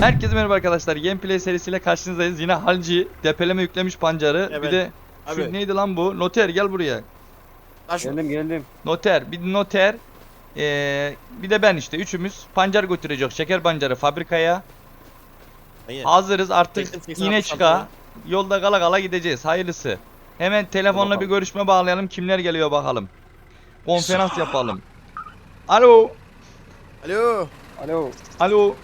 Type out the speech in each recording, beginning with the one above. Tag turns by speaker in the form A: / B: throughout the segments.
A: Herkese merhaba arkadaşlar. Gameplay serisiyle karşınızdayız. Yine Halci depeleme yüklemiş pancarı. Bir
B: Evet.
A: de şu
B: Abi.
A: neydi lan bu? Noter gel buraya.
C: Geldim geldim.
A: Noter, bir noter. ee, bir de ben işte üçümüz pancar götürecek. Şeker pancarı fabrikaya.
B: Hayır.
A: Hazırız artık
B: seksen
A: yine
B: altmış
A: çıka. Yolda kala kala gideceğiz. Hayırlısı. Hemen telefonla
C: Bakalım.
A: bir görüşme bağlayalım. Kimler geliyor bakalım. Konferans yapalım. Alo.
B: Alo.
C: Alo.
A: Alo.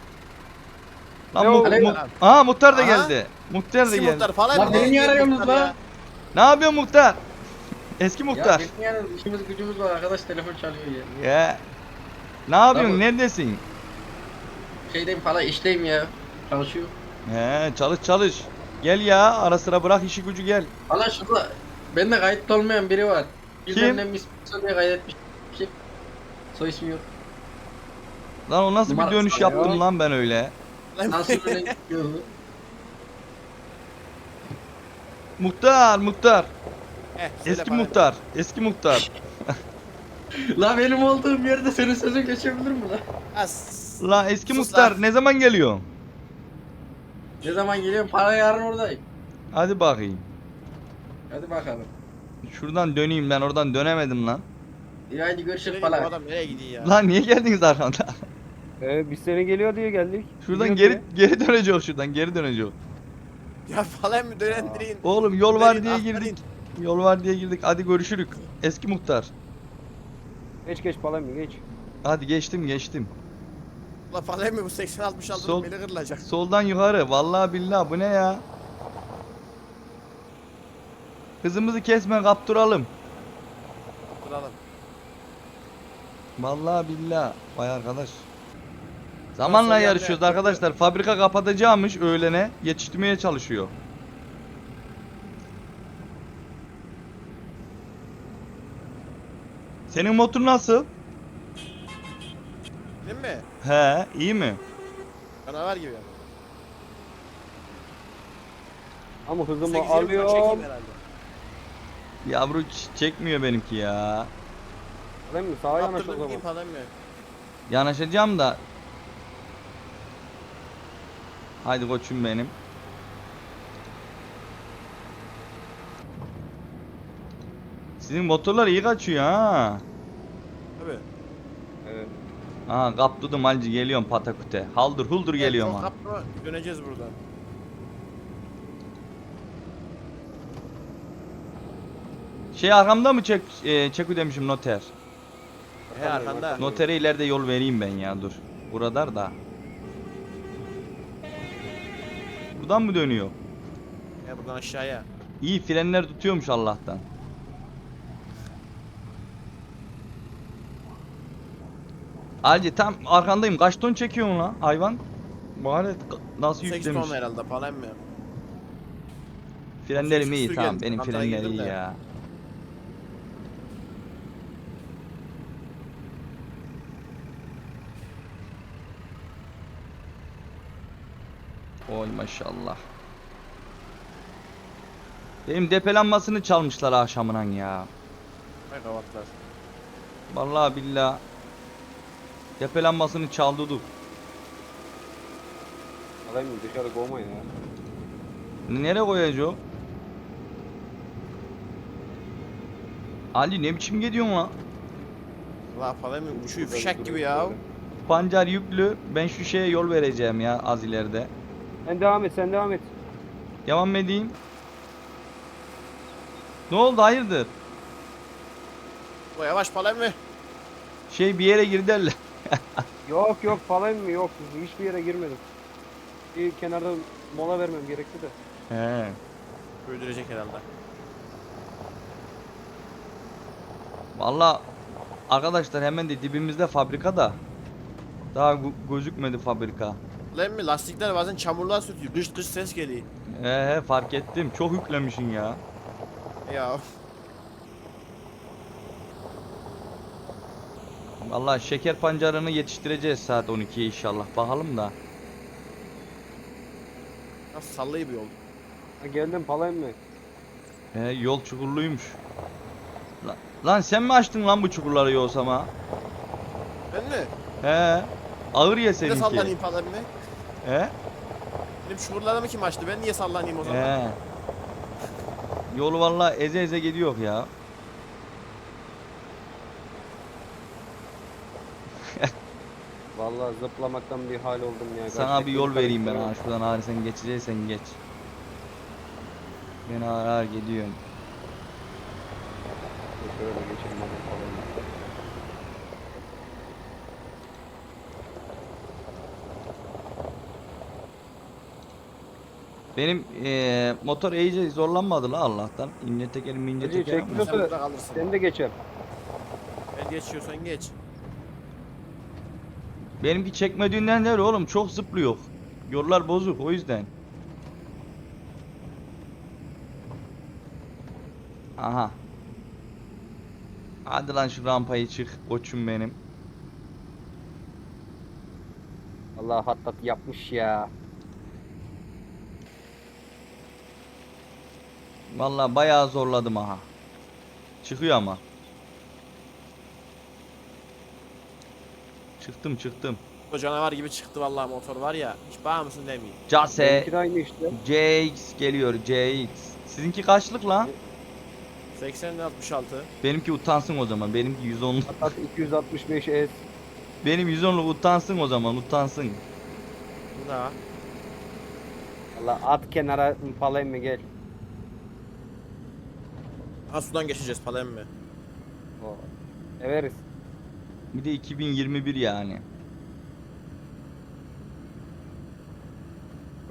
A: Lan
C: Alo.
A: mu- mu- Aa muhtar da
B: Aha.
A: geldi. Muhtar da
B: Eski
A: geldi.
B: muhtar falan.
D: Lan beni niye arıyorsunuz
B: ya.
A: Ne yapıyorsun muhtar? Eski muhtar.
D: Ya bizim yani işimiz gücümüz var arkadaş telefon çalıyor ya.
A: Ya. Ne yapıyorsun?
D: Tamam.
A: Neredesin?
D: Şeydeyim falan işteyim ya. Çalışıyor.
A: He, çalış çalış. Gel ya, ara sıra bırak işi gücü gel.
D: Valla şurada bende kayıtlı olmayan biri var.
A: Kim?
D: Bizden de mis diye kaydetmiş. Kim? Soy ismi yok.
A: Lan o nasıl bir dönüş yaptım
D: ya.
A: lan ben öyle?
D: Nasıl öyle?
A: Muhtar, muhtar.
B: Heh, söyle
A: Eski
B: bana.
A: muhtar, eski muhtar.
D: La benim olduğum yerde senin sözün geçebilir mi lan?
B: As.
A: Lan eski
B: Sus
A: muhtar
B: lan.
A: ne zaman geliyor?
D: Ne zaman geliyorum? Para yarın oradayım.
A: Hadi bakayım.
D: Hadi bakalım.
A: Şuradan döneyim ben oradan dönemedim lan.
D: İyi hadi
B: Nereye
D: görüşürüz
B: gidiyor bu
D: falan.
B: adam nereye gidiyor ya?
A: Lan niye geldiniz arkamda?
C: Ee, biz seni geliyor diye geldik.
A: Şuradan geri geri döneceğiz şuradan geri döneceğiz.
B: Ya falan mı dönendirin?
A: Oğlum yol var diye
B: aferin.
A: girdik. Yol var diye girdik. Hadi görüşürük. Eski muhtar.
C: Geç geç falan mı geç.
A: Hadi geçtim geçtim.
B: La falan mı bu 80 66
A: Sol-
B: beni kırılacak.
A: Soldan yukarı. Vallahi billahi bu ne ya? Hızımızı kesme kaptıralım.
B: Duralım.
A: Vallahi billahi. Vay arkadaş. Zamanla
B: Nasıl
A: yarışıyoruz
B: yani?
A: arkadaşlar. Fabrika kapatacağımış öğlene. Yetiştirmeye çalışıyor. Senin motor nasıl?
B: Değil mi?
A: He, iyi mi?
B: Canavar gibi.
C: Ama hızımı
B: 8 20
C: alıyorum.
A: Yavru ç- çekmiyor benimki ya.
C: Falan mı? Sağa yanaş o
B: Kaptırdım
C: zaman.
A: Yanaşacağım da. Haydi koçum benim. Sizin motorlar iyi kaçıyor ha.
B: Tabii.
C: Evet.
A: Aha kaptırdım halci geliyorum patakute. Haldır huldur geliyorum ha.
B: Döneceğiz buradan.
A: Şey arkamda mı çek e, çekü demişim noter.
B: He arkanda.
A: Notere ileride yol vereyim ben ya dur. Buralar da. Buradan mı dönüyor?
B: He buradan aşağıya.
A: İyi frenler tutuyormuş Allah'tan. Halci tam arkandayım. Kaç ton çekiyorsun lan hayvan? Bari nasıl
B: 8
A: yüklemiş?
B: ton herhalde falan mı?
A: Frenlerim iyi tamam. Benim
B: Antara
A: frenler
B: girdim
A: iyi ya. Oy maşallah. Benim depelanmasını çalmışlar akşamından ya.
B: Hay kavatlar.
A: Vallahi billah. Depelanmasını çaldırdık.
C: Falan mı? Dışarı kovmayın ya.
A: Nereye koyacağım? Ali ne biçim gidiyorsun lan?
B: La falan mı? Uçuyor fişek gibi ya.
A: Pancar yüklü. Ben şu şeye yol vereceğim ya az ileride.
C: Sen devam et sen devam et.
A: Devam edeyim. Ne oldu hayırdır?
B: Bu yavaş falan mı?
A: Şey bir yere girdi elle.
C: Yok yok falan mı yok. Hiçbir yere girmedim. Bir kenarda mola vermem gerekti de.
A: He.
B: Öldürecek herhalde.
A: Valla arkadaşlar hemen de dibimizde fabrika da. Daha gö- gözükmedi fabrika.
B: Lan mi? Lastikler bazen çamurluğa sürtüyor. Kış kış ses geliyor.
A: He he fark ettim. Çok yüklemişsin ya.
B: Ya.
A: Valla şeker pancarını yetiştireceğiz saat 12'ye inşallah. Bakalım da.
B: Nasıl sallayı bir yol.
C: Ha, geldim falan mı?
A: He yol çukurluymuş. Lan, lan sen mi açtın lan bu çukurları yoksama?
B: Ben mi?
A: He. Ağır ya
B: Ne
A: seninki.
B: sallanayım falan mı?
A: He?
B: Benim çukurlarımı kim açtı? Ben niye sallanayım o zaman?
A: He. Yolu vallahi eze eze gidiyor ya.
C: Vallahi zıplamaktan bir hal oldum ya.
A: Sana
C: Gerçekten
A: bir yol vereyim ben ha. Şuradan ağrı sen geçeceksen geç. Ben ağır ağır gidiyorum.
C: Şöyle geçelim
A: Benim eee, motor iyice zorlanmadı la Allah'tan. İnce tekerim ince
C: Hacı,
A: teker ama.
B: Sen burada kalırsın.
C: Sen de geçer.
B: Ben geçiyorsan geç.
A: Benimki çekmediğinden değil oğlum çok zıplıyor. Yollar bozuk o yüzden. Aha. Hadi lan şu rampayı çık koçum benim.
C: Allah hattat yapmış ya.
A: Vallahi bayağı zorladım aha. Çıkıyor ama. Çıktım çıktım.
B: O canavar gibi çıktı vallahi motor var ya. Hiç bağ mısın demeyeyim.
A: Case
C: Benimki de aynı işte.
A: CX geliyor CX. Sizinki kaçlık lan?
B: 80 66.
A: Benimki utansın o zaman. Benimki 110.
C: Hattat 265 S.
A: Benim 110'luk utansın o zaman utansın.
B: Bu da.
C: Allah at kenara palayım mı gel.
B: Ha sudan geçeceğiz falan mı?
C: O. Severiz.
A: Bir de 2021 yani.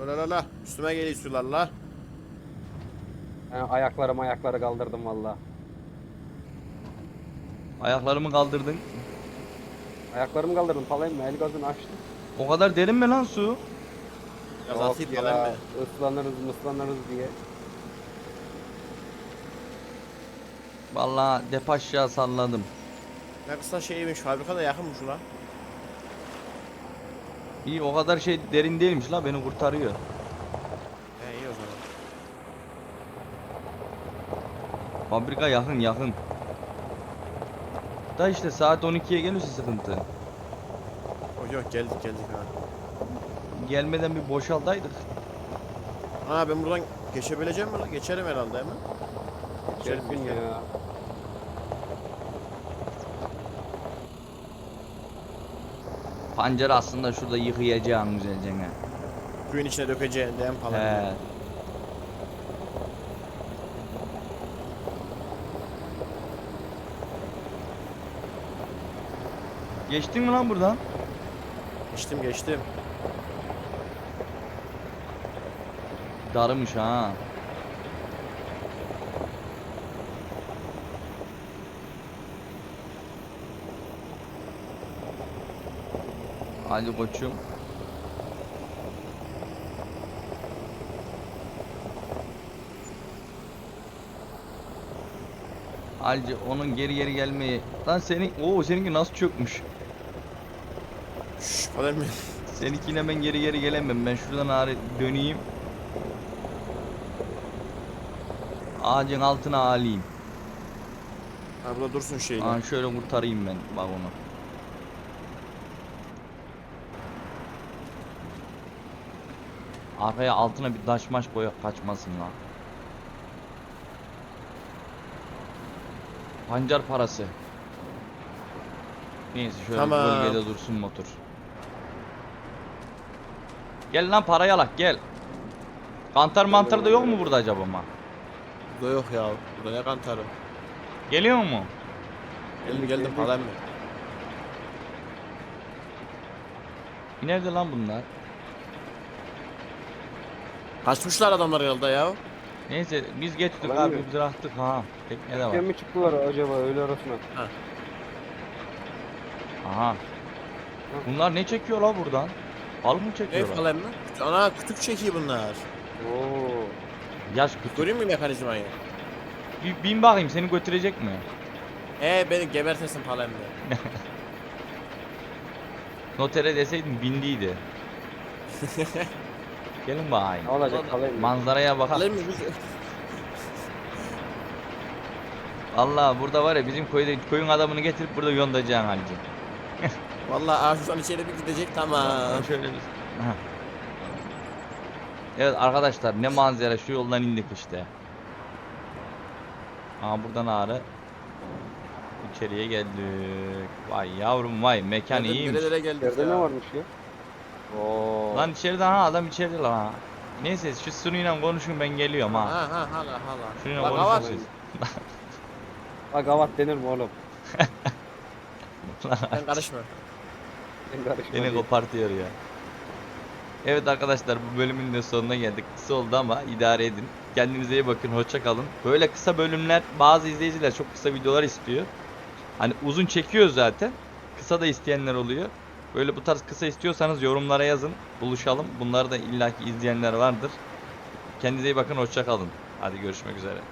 B: La la la. Üstüme geliyor sular la.
C: Ayaklarım ayakları kaldırdım valla.
A: Ayaklarımı kaldırdın.
C: Ayaklarımı kaldırdım palayım mı? El gazını açtım.
A: O kadar derin mi lan su?
B: Biraz
C: Yok
B: atayım
C: ya,
B: falan mı?
C: ıslanırız mıslanırız diye.
A: Vallahi depo aşağı salladım.
B: Ne kısa şeymiş fabrika da yakınmış ula.
A: İyi o kadar şey derin değilmiş la beni kurtarıyor.
B: He iyi o zaman.
A: Fabrika yakın yakın. Da işte saat 12'ye gelirse sıkıntı.
B: Oh yok geldik geldik ha.
A: Gelmeden bir boşaldaydık.
B: Ha ben buradan geçebileceğim mi la? Geçerim herhalde mi? Geçerim geçerim.
C: ya.
A: Pancarı aslında şurada yıkayacağım güzelce. ha.
B: Suyun içine dökeceğin de en pahalı.
A: He. Geçtin mi lan buradan?
B: Geçtim geçtim.
A: Darımış ha. Hadi koçum. Halci onun geri geri gelmeyi. Lan senin o seninki nasıl çökmüş?
B: Şşş falan mı?
A: Seninkine ben geri geri gelemem. Ben şuradan ağrı döneyim. Ağacın altına alayım.
B: Burada dursun şeyle.
A: Aa, şöyle kurtarayım ben vagonu. Arkaya altına bir taş maş kaçmasın lan. Pancar parası. Neyse şöyle
B: Tamam.
A: bölgede dursun motor. Gel lan parayı alak gel. Kantar mantar da yok mu burada acaba ma?
B: Burada yok ya. Burada ne kantarı.
A: Geliyor mu?
B: Geldim geldim falan mı?
A: Nerede lan bunlar?
B: Kaçmışlar adamlar herhalde ya.
A: Neyse biz geçtik abi biz bıraktık ha. Tekne de var.
C: Kim mi çıktılar acaba öyle arasına?
A: Aha. Bunlar ne çekiyor la buradan? Balık mı
B: Ne
A: çekiyorlar?
B: mı? Ana kütük çekiyor bunlar.
C: Oo.
A: Yaş kutu.
B: Görüyor musun mekanizmayı?
A: Bir bin bakayım seni götürecek mi?
B: He beni gebertesin mı?
A: Notere deseydin bindiydi. Gelin bakayım.
C: Ne olacak palayım mı?
A: Manzaraya
B: mı? Biz-
A: Allah burada var ya bizim köyde köyün adamını getirip burada yondacaksın halci.
B: Vallahi ağaçtan içeri bir gidecek tamam.
A: Şöyle bir. Aha. Evet arkadaşlar ne manzara şu yoldan indik işte. Aa buradan ağrı. İçeriye geldik. Vay yavrum vay mekan
B: Nerede-
A: iyiymiş.
B: Nerelere geldik
C: Yerde
B: ya?
C: ne varmış ya? Oo.
A: Lan içeride ha adam içeride lan ha. Neyse şu sunuyla konuşun ben geliyorum ha.
B: Ha ha hala hala.
A: Şununla
B: Bak
A: konuşun siz.
C: Ha gavat denir mi oğlum?
B: sen karışma.
C: Ben karışma
A: Beni
C: diye.
A: kopartıyor ya. Evet arkadaşlar bu bölümün de sonuna geldik. Kısa oldu ama idare edin. Kendinize iyi bakın. Hoşça kalın. Böyle kısa bölümler bazı izleyiciler çok kısa videolar istiyor. Hani uzun çekiyoruz zaten. Kısa da isteyenler oluyor. Böyle bu tarz kısa istiyorsanız yorumlara yazın. Buluşalım. Bunları da illaki izleyenler vardır. Kendinize iyi bakın. Hoşça kalın. Hadi görüşmek üzere.